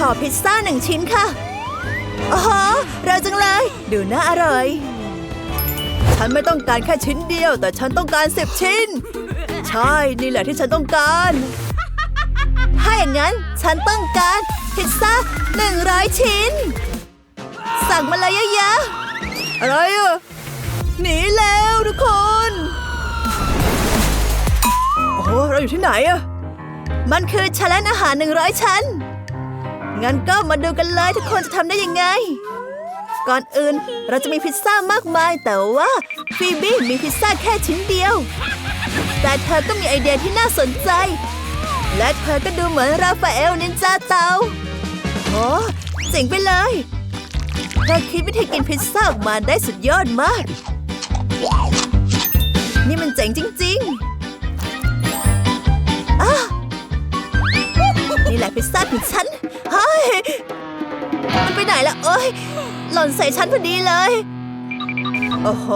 ขอพิซซ่าหนึ่งชิ้นค่ะโอ้โหเราจังเลย ดูน่าอร่อย ฉันไม่ต้องการแค่ชิ้นเดียว แต่ฉันต้องการสิบชิ้น ใช่ นี่แหละที่ฉันต้องการ ถ้าอย่างนั้น ฉันต้องการ พิซซ่าหนึ่งร้อยชิ้น สั่งมาเลยเยอะๆอะไรอะหนีแล้วทุกคน โอ้โหเราอยู่ที่ไหนอะมันคือชาเลนอาหารหนึ่งร้อยชั้น งั้นก็มาดูกันเลยทุกคนจะทำได้ยังไง ก่อนอื่นเราจะมีพิซซ่ามากมาย แต่ว่าฟีบี้มีพิซซ่าแค่ชิ้นเดียว แต่เธอก็มีไอเดียที่น่าสนใจ และเธอก็ดูเหมือนราฟาเอลนินจาเตาโอ้เจ๋งไปเลยเธอคิดวิธีกินพิซซ่าออกมาได้สุดยอดมาก นี่มันเจ๋งจริงๆอะนี่แหละพิซซ่าของฉัน มันไปไหนละเอ้ย หล่นใส่ฉันพอดีเลย โอ้โห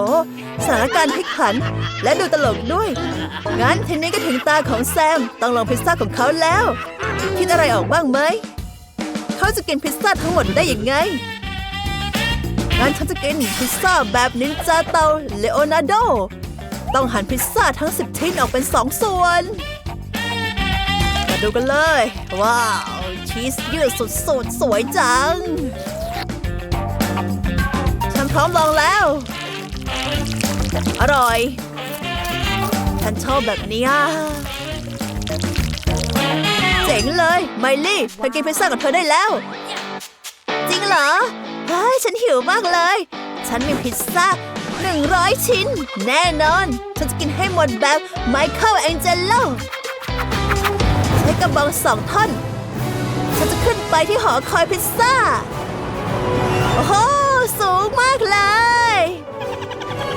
สถานการณ์พลิกผัน และดูตลกด้วย งั้นทีนี้ก็ถึงตาของแซม ต้องลองพิซซ่าของเขาแล้ว คิดอะไรออกบ้างไหม เขาจะกินพิซซ่าทั้งหมดได้ยังไง งั้นฉันจะกินพิซซ่าแบบนินจาเตาเลโอนาร์โด ต้องหั่นพิซซ่าทั้ง10ชิ้นออกเป็นสองส่วน มาดูกันเลย ว้าว ชีสยืดสุดๆสวยจัง ฉันพร้อมลองแล้ว อร่อย ฉันชอบแบบนี้ยเจ๋งเลย ไมลี่เธอกินพิซซ่ากับเธอได้แล้ว จริงเหรอเฮ้ยฉันหิวมากเลย ฉันมีพิซซ่า100ชิ้น แน่นอน ฉันจะกินให้หมดแบบไมเคิลแองเจโลใช้กระบองสองท่อน ฉันจะขึ้นไปที่หอคอยพิซซ่า โอ้โห สูงมากเลย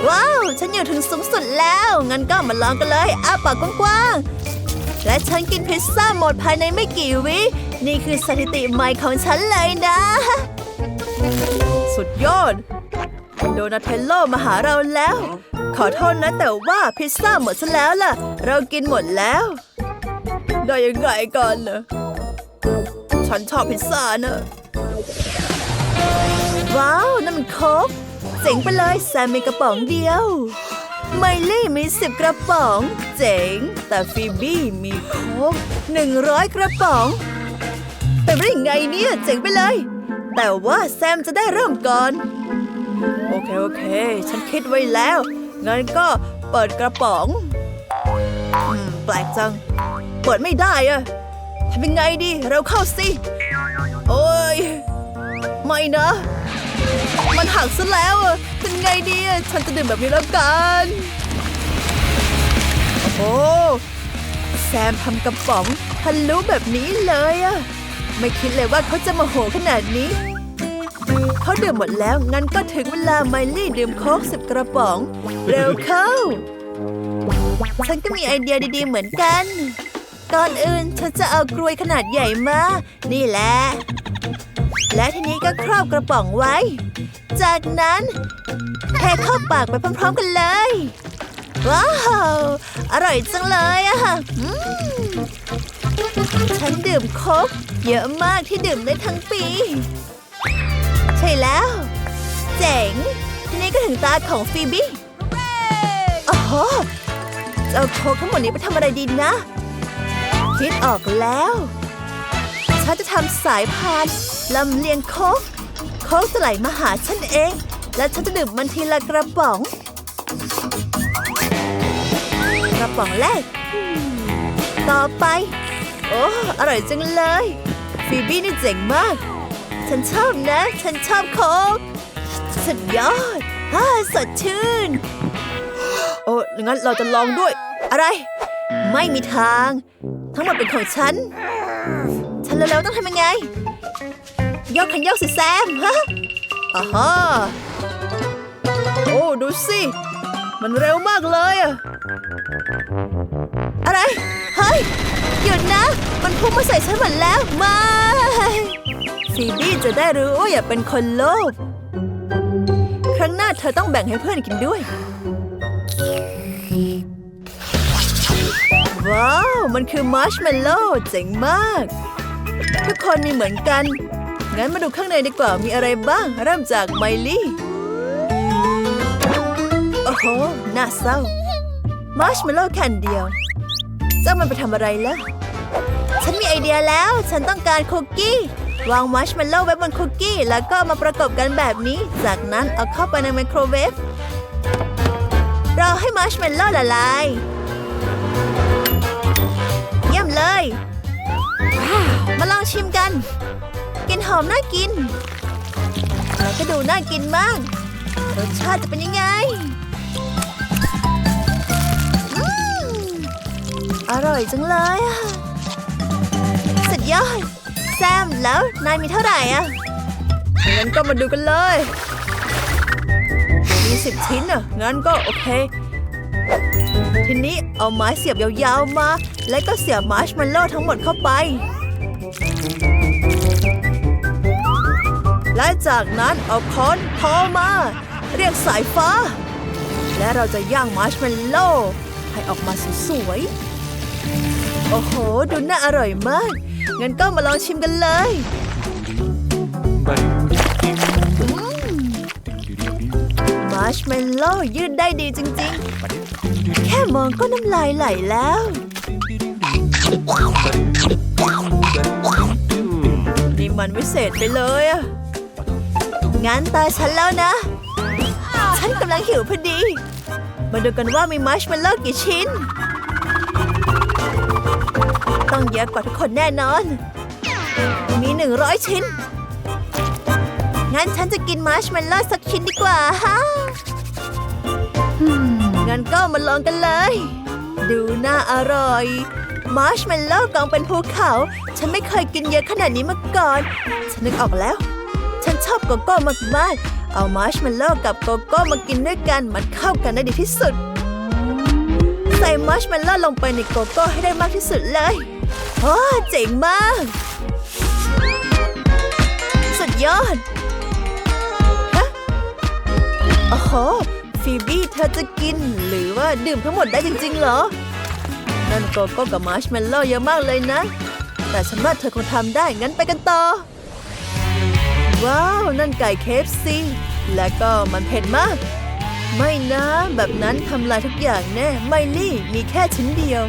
ว้าว ฉันอยู่ถึงสูงสุดแล้ว งั้นก็มาลองกันเลย อ้าปากกว้างๆ และฉันกินพิซซ่าหมดภายในไม่กี่วิ นี่คือสถิติใหม่ของฉันเลยนะ สุดยอด โดนาเทลโลมาหาเราแล้ว ขอโทษนะแต่ว่าพิซซ่าหมดซะแล้วล่ะ เรากินหมดแล้ว ได้ยังไงกันนะ ฉันชอบพิซซ่าเนอะว้าวนั่นมันโค้กเจ๋งไปเลยแซมมีกระป๋องเดียว ไมลี่มีสิบกระป๋อง เจ๋ง แต่ฟีบี้มีโค้กหนึ่งร้อยกระป๋องเป็นไปได้ยังไงเนี่ยเจ๋งไปเลย แต่ว่าแซมจะได้เริ่มก่อน โอเค โอเค ฉันคิดไว้แล้ว งั้นก็เปิดกระป๋อง แปลกจัง เปิดไม่ได้อะำยังไงดีเราเข้าสิ โอ้ย ไม่นะ มันหักซะแล้วทำยังไงดี ฉันจะดื่มแบบนี้แล้วกัน โอ้แซมทำกระป๋องทะลุแบบนี้เลยอะไม่คิดเลยว่าเขาจะมาโหขนาดนี้ เขาดื่มหมดแล้วงั้นก็ถึงเวลาไมลี่ดื่มโค้กสิบกระป๋อง เร็วเข้า ฉันก็มีไอเดียดีๆเหมือนกัน ก่อนอื่นฉันจะเอากรวยขนาดใหญ่มา นี่แหละ และทีนี้ก็ครอบกระป๋องไว้ จากนั้นเทเข้าปากไปพร้อมๆกันเลย ว้าว อร่อยจังเลยอะอืมฉันดื่มโค้กเยอะมากที่ดื่มได้ทั้งปี ใช่แล้ว เจ๋ง ทีนี้ก็ถึงตาของฟีบี้โอ้โหจะเอาโค้กทั้งหมดนี้ไปทำอะไรดีนะ คิดออกแล้ว ฉันจะทำสายพานลำเลียงโค้กโค้กจะไหลมาหาฉันเอง และฉันจะดื่มมันทีละกระป๋อง กระป๋องแรก ต่อไป โอ้อร่อยจังเลย ฟีบี้นี่เจ๋งมาก ฉันชอบนะ ฉันชอบโค้กสุดยอดฮ่าสดชื่น โอ้งั้นเราจะลองด้วย อะไร ไม่มีทาง ทั้งหมดเป็นของฉัน ฉันเร็วๆต้องทำยังไงยกขันยกสิแซมฮะอ่าฮะโอ้ดูสิ มันเร็วมากเลยอะอะไร เฮ้ย หยุดนะ มันพุ่งมาใส่ฉันหมดแล้วไม่ฟีบี้จะได้รู้ว่าอย่าเป็นคนโลภครั้งหน้าเธอต้องแบ่งให้เพื่อนกินด้วย ว้าว มันคือมาร์ชเมลโล่เจ๋งมาก ทุกคนมีเหมือนกัน งั้นมาดูข้างในดีกว่ามีอะไรบ้าง เริ่มจากไมลี่ โอ้โห น่าเศร้ามาร์ชเมลโล่แค่เดียว เจ้ามันไปทำอะไรแล้ว ฉันมีไอเดียแล้ว ฉันต้องการคุกกี้ วางมาร์ชเมลโล่ไว้บนคุกกี้ แล้วก็มาประกบกันแบบนี้ จากนั้นเอาเข้าไปในไมโครเวฟ รอให้มาร์ชเมลโล่ละลาย ยี่ยมาลองชิมกันกลินหอมน่ากินแล้วก็ดูน่ากินมาก รสชาติจะเป็นยังไงอืมอร่อยจังเลยอะสุดยอด แซมแล้วนายมีเท่าไหร่อะงั้นก็มาดูกันเลยมีสิบชิ้นอะงั้นก็โอเค ทีนี้เอาไม้เสียบยาวๆมา แล้วก็เสียบมาร์ชเมลโล่ทั้งหมดเข้าไป และจากนั้นเอาค้อนพอมา เรียกสายฟ้า และเราจะย่างมาร์ชเมลโล่ให้ออกมาสวยๆ โอ้โห ดูน่าอร่อยมาก งั้นก็มาลองชิมกันเลยมาร์ชเมลโล่ยืดได้ดีจริงๆ แค่มองก็น้ำลายไหลแล้ว นี่มันวิเศษไปเลยอะงั้นตาฉันแล้วนะ ฉันกำลังหิวพอดี มาดูกันว่ามีมาร์ชเมลโล่กี่ชิ้น ต้องเยอะกว่าทุกคนแน่นอน มีหนึ่งร้อยชิ้น งั้นฉันจะกินมาร์ชเมลโล่สักชิ้นดีกว่าฮะ งั้นก็มาลองกันเลย ดูน่าอร่อย มาร์ชเมลโล่กองเป็นภูเขา ฉันไม่เคยกินเยอะขนาดนี้มาก่อน ฉันนึกออกแล้ว ฉันชอบโกโก้มากๆ เอามาร์ชเมลโล่กับโกโก้มากินด้วยกันมันเข้ากันได้ดีที่สุด ใส่มาร์ชเมลโล่ลงไปในโกโก้ให้ได้มากที่สุดเลยโอ้เจ๋งมาก สุดยอด ฮะ โอ้โห ฟีบี้เธอจะกิน หรือว่าดื่มทั้งหมดได้จริง ๆ เหรอ นั่นโกโก้กับมาร์ชเมลโล่เยอะมากเลยนะ แต่ฉันว่าเธอคงทำได้งั้นไปกันต่อ ว้าว นั่นไก่เคฟซีและก็มันเผ็ดมาก ไม่นะ แบบนั้นทำลายทุกอย่างแน่ไมลี่มีแค่ชิ้นเดียว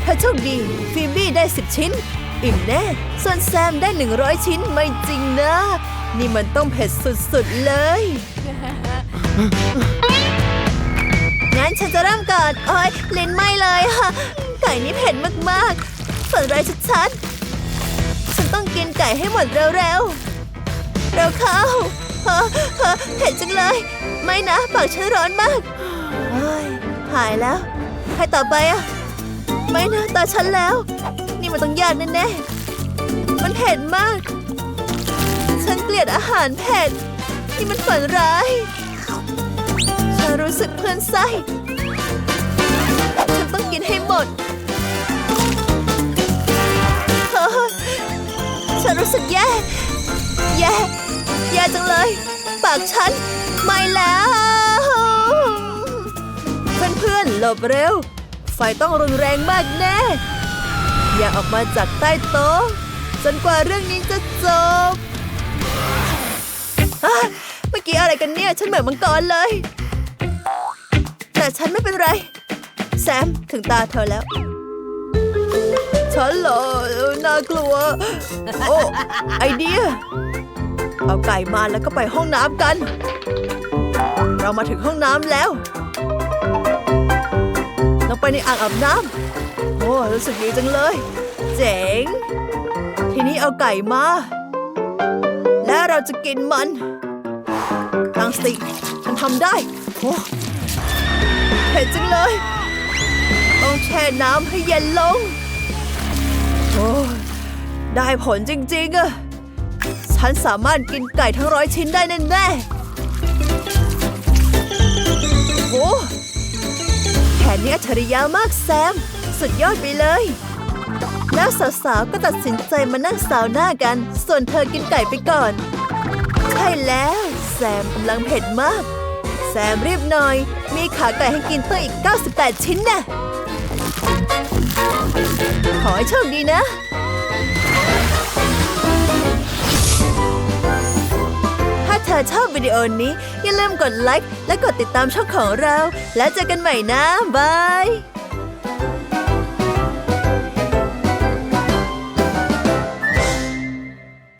เธอโชคดีฟีบี้ได้10ชิ้น อิ่มแน่ ส่วนแซมได้100ชิ้นไม่จริงนะ นี่มันต้องเผ็ดสุดๆเลย งั้นฉันจะเริ่มก่อนโอ้ยลิ้นไหม้เลยค่ะไก่นี่เผ็ดมากๆฝันร้ายชัดๆ ฉันต้องกินไก่ให้หมดเร็วๆ เร็วเข้าเฮ้อเฮ้อเผ็ดจังเลย ไม่นะปากฉันร้อนมากเฮ้ยหายแล้วใครต่อไปอะไม่นะตาฉันแล้ว นี่มันต้องยากแน่ๆ มันเผ็ดมาก ฉันเกลียดอาหารเผ็ด นี่มันฝันร้าย สึกเพลินไส้ ฉันต้องกินให้หมดเฮ้ยฉันรู้สึกแย่ แย่ แย่จังเลย ปากฉัน ไม่แล้ว เพื่อนๆ หลบเร็ว ไฟต้องรุนแรงมากแน่ อย่าออกมาจากใต้โต๊ะจนกว่าเรื่องนี้จะจบ เมื่อกี้อะไรกันเนี่ย ฉันเหมือนมังกรเลย แต่ฉันไม่เป็นไร แซมถึงตาเธอแล้ว ฉันเหรอน่ากลัว โอ้ไอเดีย เอาไก่มาแล้วก็ไปห้องน้ำกัน เรามาถึงห้องน้ำแล้วเราไปในอ่างอาบน้ำโอ้รู้สึกดีจังเลย เจ๋ง ทีนี้เอาไก่มา และเราจะกินมันตั้งสติฉันทำได้โอ้ ผ็ดจังเลย ต้องแช่น้ำให้เย็นลง โอ้ได้ผลจริงๆอะฉันสามารถกินไก่ทั้งร้อยชิ้นได้แน่ๆโอ้แผนนี้อัจฉริยะมากแซม สุดยอดไปเลย แล้วสาวๆ ก็ตัดสินใจมานั่งสาวหน้ากัน ส่วนเธอกินไก่ไปก่อน ใช่แล้ว แซมกำลังเผ็ดมาก แซมรีบหน่อย มีขาไก่ให้กินตั้งอีก 98 ชิ้นนะขอให้โชคดีนะ ถ้าเธอชอบวิดีโอนี้ อย่าลืมกดไลค์และกดติดตามช่องของเรา แล้วเจอกันใหม่นะ บาย